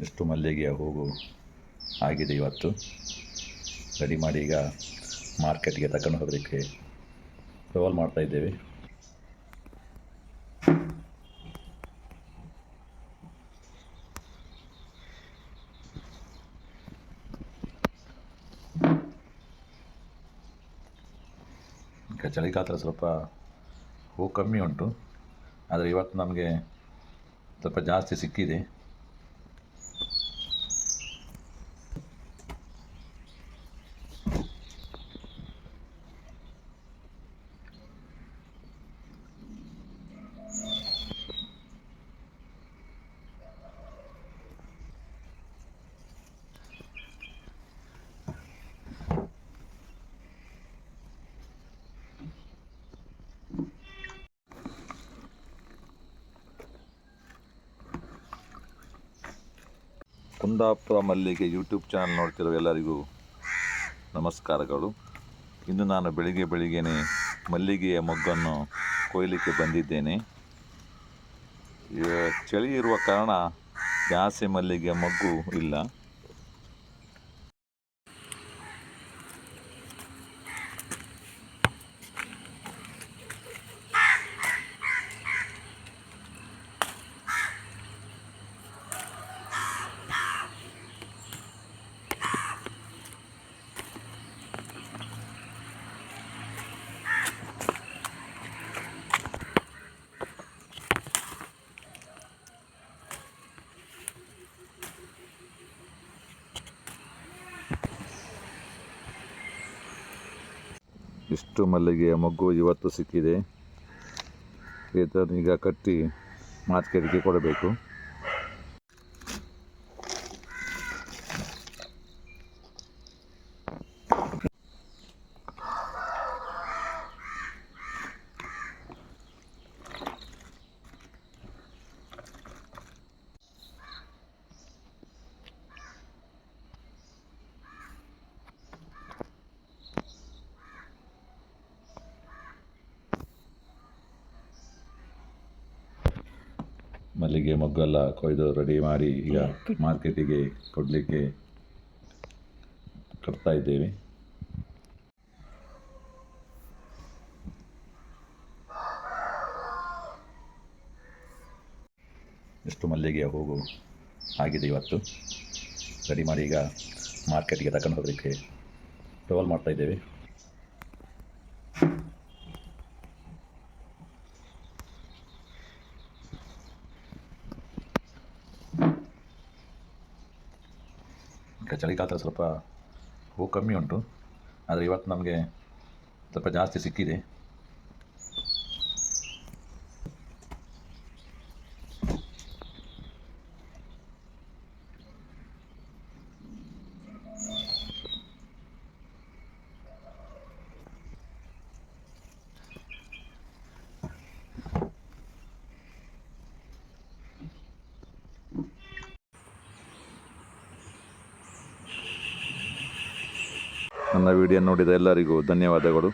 ಎಷ್ಟು ಮಲ್ಲಿಗೆಯ ಹೂವು ಆಗಿದೆ ಇವತ್ತು? ರೆಡಿ ಮಾಡಿ ಈಗ ಮಾರ್ಕೆಟ್ಗೆ ತಗೊಂಡು ಹೋಗಲಿಕ್ಕೆ ರೋಲ್ ಮಾಡ್ತಾ ಇದ್ದೇವೆ. ಈಗ ಚಳಿಗಾಲ ಸ್ವಲ್ಪ ಹೂ ಕಮ್ಮಿ ಉಂಟು. ಆದರೆ ಇವತ್ತು ನಮಗೆ ಸ್ವಲ್ಪ ಜಾಸ್ತಿ ಸಿಕ್ಕಿದೆ. ಕುಂದಾಪುರ ಮಲ್ಲಿಗೆ ಯೂಟ್ಯೂಬ್ ಚಾನಲ್ ನೋಡ್ತಿರೋ ಎಲ್ಲರಿಗೂ ನಮಸ್ಕಾರಗಳು. ಇಂದು ನಾನು ಬೆಳಿಗ್ಗೆ ಬೆಳಿಗ್ಗೆನೆ ಮಲ್ಲಿಗೆಯ ಮೊಗ್ಗನ್ನು ಕೊಯ್ಲಿಕ್ಕೆ ಬಂದಿದ್ದೇನೆ. ಚಳಿ ಇರುವ ಕಾರಣ ಜಾಸ್ತಿ ಮಲ್ಲಿಗೆಯ ಮೊಗ್ಗು ಇಲ್ಲ. ಇಷ್ಟು ಮಲ್ಲಿಗೆಯ ಮೊಗ್ಗು ಇವತ್ತು ಸಿಕ್ಕಿದೆ. ಇದನ್ನೀಗ ಕಟ್ಟಿ ಮಾರ್ಕೆಟ್ಗೆ ಕೊಡಬೇಕು. ಮಲ್ಲಿಗೆ ಮೊಗ್ಗೆಲ್ಲ ಕೊಯ್ದು ರೆಡಿ ಮಾಡಿ ಈಗ ಮಾರ್ಕೆಟಿಗೆ ಕೊಡಲಿಕ್ಕೆ ಕಟ್ತಾ ಇದ್ದೇವೆ. ಎಷ್ಟು ಮಲ್ಲಿಗೆಯ ಹೋಗು ಆಗಿದೆ ಇವತ್ತು? ರೆಡಿ ಮಾಡಿ ಈಗ ಮಾರ್ಕೆಟಿಗೆ ತಗೊಂಡು ಹೋಗಲಿಕ್ಕೆ ಟ್ರಾವೆಲ್ ಮಾಡ್ತಾ ಇದ್ದೇವೆ. ಈಗ ಚಳಿಗಾಲ ಸ್ವಲ್ಪ ಹೂ ಕಮ್ಮಿ ಉಂಟು. ಆದರೆ ಇವತ್ತು ನಮಗೆ ಸ್ವಲ್ಪ ಜಾಸ್ತಿ ಸಿಕ್ಕಿದೆ. ನನ್ನ ವಿಡಿಯೋ ನೋಡಿದ ಎಲ್ಲರಿಗೂ ಧನ್ಯವಾದಗಳು.